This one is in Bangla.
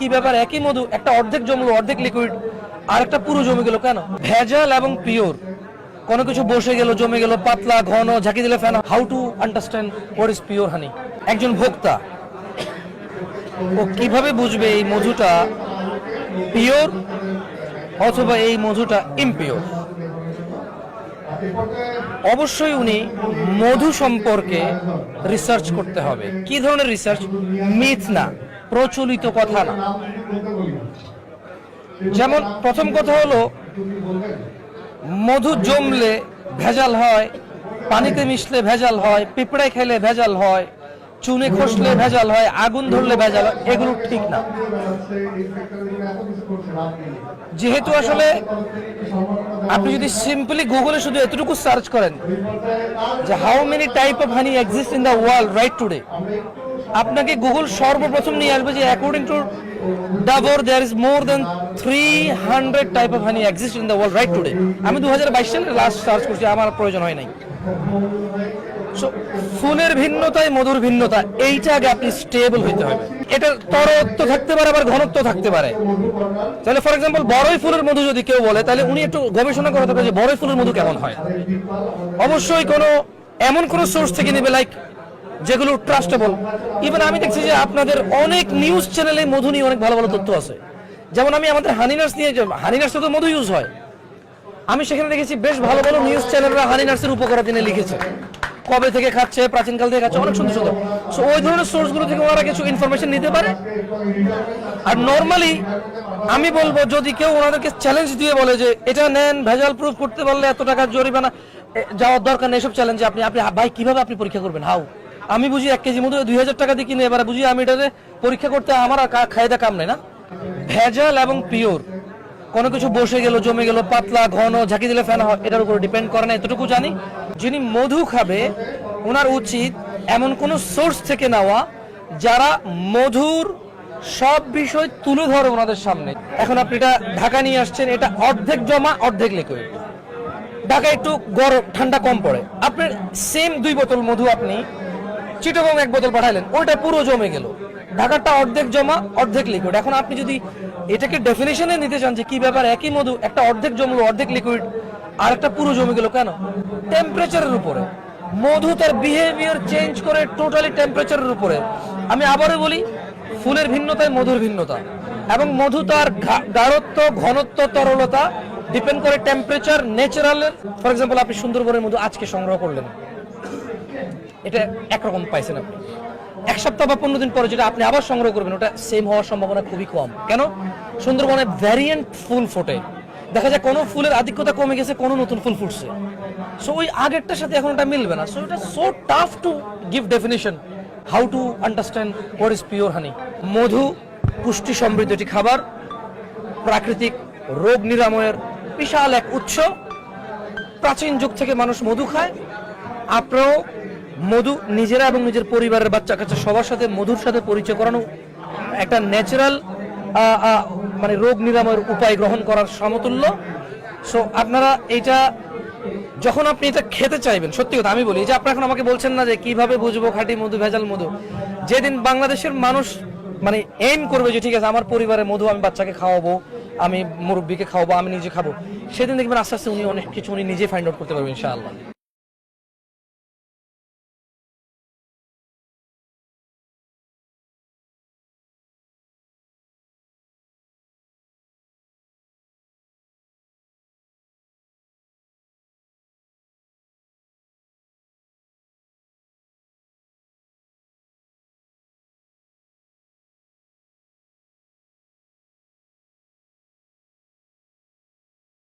কি ব্যাপার? একই মধু, একটা অর্ধেক জমলো, অর্ধেক লিকুইড আর একটা পুরো জমে গেল কেন? ভেজাল এবং পিওর কোনো কিছু বসে গেল, জমে গেল, পাতলা, ঘন, ঝাঁকি দিলে fan how to understand what is pure honey একজন ভোক্তা। ও কীভাবে বুঝবে এই মধুটা পিওর অথবা এই মধুটা ইমপিওর অবশ্যই উনি মধু সম্পর্কে রিসার্চ করতে হবে। কি ধরনের রিসার্চ মিথ না। প্রচলিত কথা না। যেমন প্রথম কথা হলো, মধু জমলে ভেজাল হয়, পানিতে মিশলে ভেজাল হয় পিঁপড়ায় খেলে ভেজাল হয় চুনে খসলে ভেজাল হয়, আগুন ধরলে ভেজাল হয়, এগুলো ঠিক না। যেহেতু আসলে আপনি যদি সিম্পলি গুগলে শুধু এতটুকু সার্চ করেন যে how many type of honey exist in the world right today আপনাকে গুগল সর্বপ্রথম নিয়ে আসবে যে according to Dabur there is more than three hundred type of honey exist in the world right today আমি দু হাজার বাইশ সালে লাস্ট সার্চ করছি, আমার প্রয়োজন হয় নাই। ফুলের ভিন্নতায় মধুর ভিন্নতা এইটা আগে আপনি স্টেবল হইতে হবে। এটার তরত্ব থাকতে পারে, আবার ঘনত্ব থাকতে পারে। তাহলে ফর এক্সাম্পল বড়ই ফুলের মধু যদি কেউ বলে, তাহলে উনি একটু গবেষণা পারে যে বড়ই ফুলের মধু কেমন হয়। অবশ্যই কোনো, এমন কোনো সোর্স থেকে নেবে লাইক যেগুলো ট্রাস্টেবল ইভেন আমি দেখছি যে আপনাদের অনেক নিউজ চ্যানেলে মধু নিয়ে অনেক ভালো ভালো তথ্য আছে। যেমন আমি আমাদের হানিনার্স নিয়ে হানিনার্সে তো মধু ইউজ হয়। আমি সেখানে দেখেছি বেশ ভালো ভালো নিউজ চ্যানেলরা হানি নার্সের উপকার জেনে লিখেছে। কবে থেকে খাচ্ছে, প্রাচীনকাল থেকে খাচ্ছে, অনেক সুন্দর সুন্দর সো ওই ধরনের সোর্সগুলো থেকে ওরা কিছু ইনফরমেশন নিতে পারে। আর নর্মালি আমি বলব, যদি কেউ ওনাদেরকে চ্যালেঞ্জ দিয়ে বলে যে, এটা নেন, ভেজাল প্রুফ করতে পারলে এত টাকা জরিমানা যাওয়ার দরকার নেই এসব চ্যালেঞ্জে আপনি আপনি, ভাই, কীভাবে আপনি পরীক্ষা করবেন? হাউ আমি বুঝি এক কেজি মধ্যে দুই হাজার টাকা দিয়ে কিনে, এবার বুঝি আমি এটাতে পরীক্ষা করতে আমার আর খায়দা কাম নেই না। ভেজাল এবং পিওর কোনো কিছু বসে গেল, জমে গেল, পাতলা, ঘন, ঝাঁকি দিলে ফ্যান হয়, এটার উপর ডিপেন্ড করে না, এতটুকু জানি। যিনি মধু খাবে ওনার উচিত এমন কোন সোর্স থেকে নেওয়া যারা মধুর সব বিষয় তুলে ধরে ওনাদের সামনে। এখন আপনি এটা ঢাকা নিয়ে আসছেন, এটা অর্ধেক জমা, অর্ধেক লিকুইড ঢাকা একটু গরম, ঠান্ডা কম পড়ে। আপনার সেম দুই বোতল মধু আপনি, চিটাগং এক বোতল পাঠাইলেন, ওইটা পুরো জমে গেল। ঢাকাটা অর্ধেক জমা, অর্ধেক লিকুইড এখন আপনি যদি এটাকে ডেফিনেশনে নিতে চান যে কি ব্যাপার, একই মধু, একটা অর্ধেক জমলো, অর্ধেক লিকুইড আর একটা পুরো জমে গেল কেন? টেম্পারেচারের উপরে। মধু তার বিহেভিয়ার চেঞ্জ করে টোটালি টেম্পারেচারের উপরে। আমি আবারও বলি, ফুলের ভিন্নতায় মধুর ভিন্নতা। এবং মধু তার গাঢ়ত্ব, ঘনত্ব, তরলতা ডিপেন্ড করে টেম্পারেচার ন্যাচারালের ফর এক্সাম্পল আপনি সুন্দরবনের মধু আজকে সংগ্রহ করলেন। এটা একরকম পাইছেন আপনি। এক সপ্তাহ বা পনেরো দিন পরে যেটা আপনি আবার সংগ্রহ করবেন, ওটা সেম হওয়ার সম্ভাবনা খুবই কম। কেন? সুন্দরবনে ভ্যারিয়েন্ট ফুল ফোটে। দেখা যায় কোনো ফুলের আধিক্যতা কমে গেছে, কোনো নতুন ফুল ফুটছে। সো ওই আগেরটার সাথে এখন ওটা মিলবে না। সো এটা so tough to give definition how to understand what is pure honey মধু, পুষ্টি সমৃদ্ধ একটি খাবার, প্রাকৃতিক রোগ নিরাময়ের বিশাল এক উৎস। প্রাচীন যুগ থেকে মানুষ মধু খায়। আপনারাও মধু নিজেরা এবং নিজের পরিবারের বাচ্চা কাচ্চা সবার সাথে, মধুর সাথে পরিচয় করানো একটা ন্যাচারাল মানে রোগ নিরাময়ের উপায় গ্রহণ করার সমতুল্য। সো আপনারা এটা যখন আপনি এটা খেতে চাইবেন, সত্যি কথা আমি বলি যে আপনি এখন আমাকে বলছেন না যে কীভাবে বুঝব খাঁটি মধু, ভেজাল মধু, যেদিন বাংলাদেশের মানুষ মানে এম করবে যে ঠিক আছে, আমার পরিবারে মধু আমি বাচ্চাকে খাওয়াবো, আমি মুরব্বীকে খাওয়াবো, আমি নিজে খাব, সেদিন দেখবেন আস্তে আস্তে উনি অনেক কিছু উনি নিজে ফাইন্ড আউট করতে পারবেন, ইনশাআল্লাহ।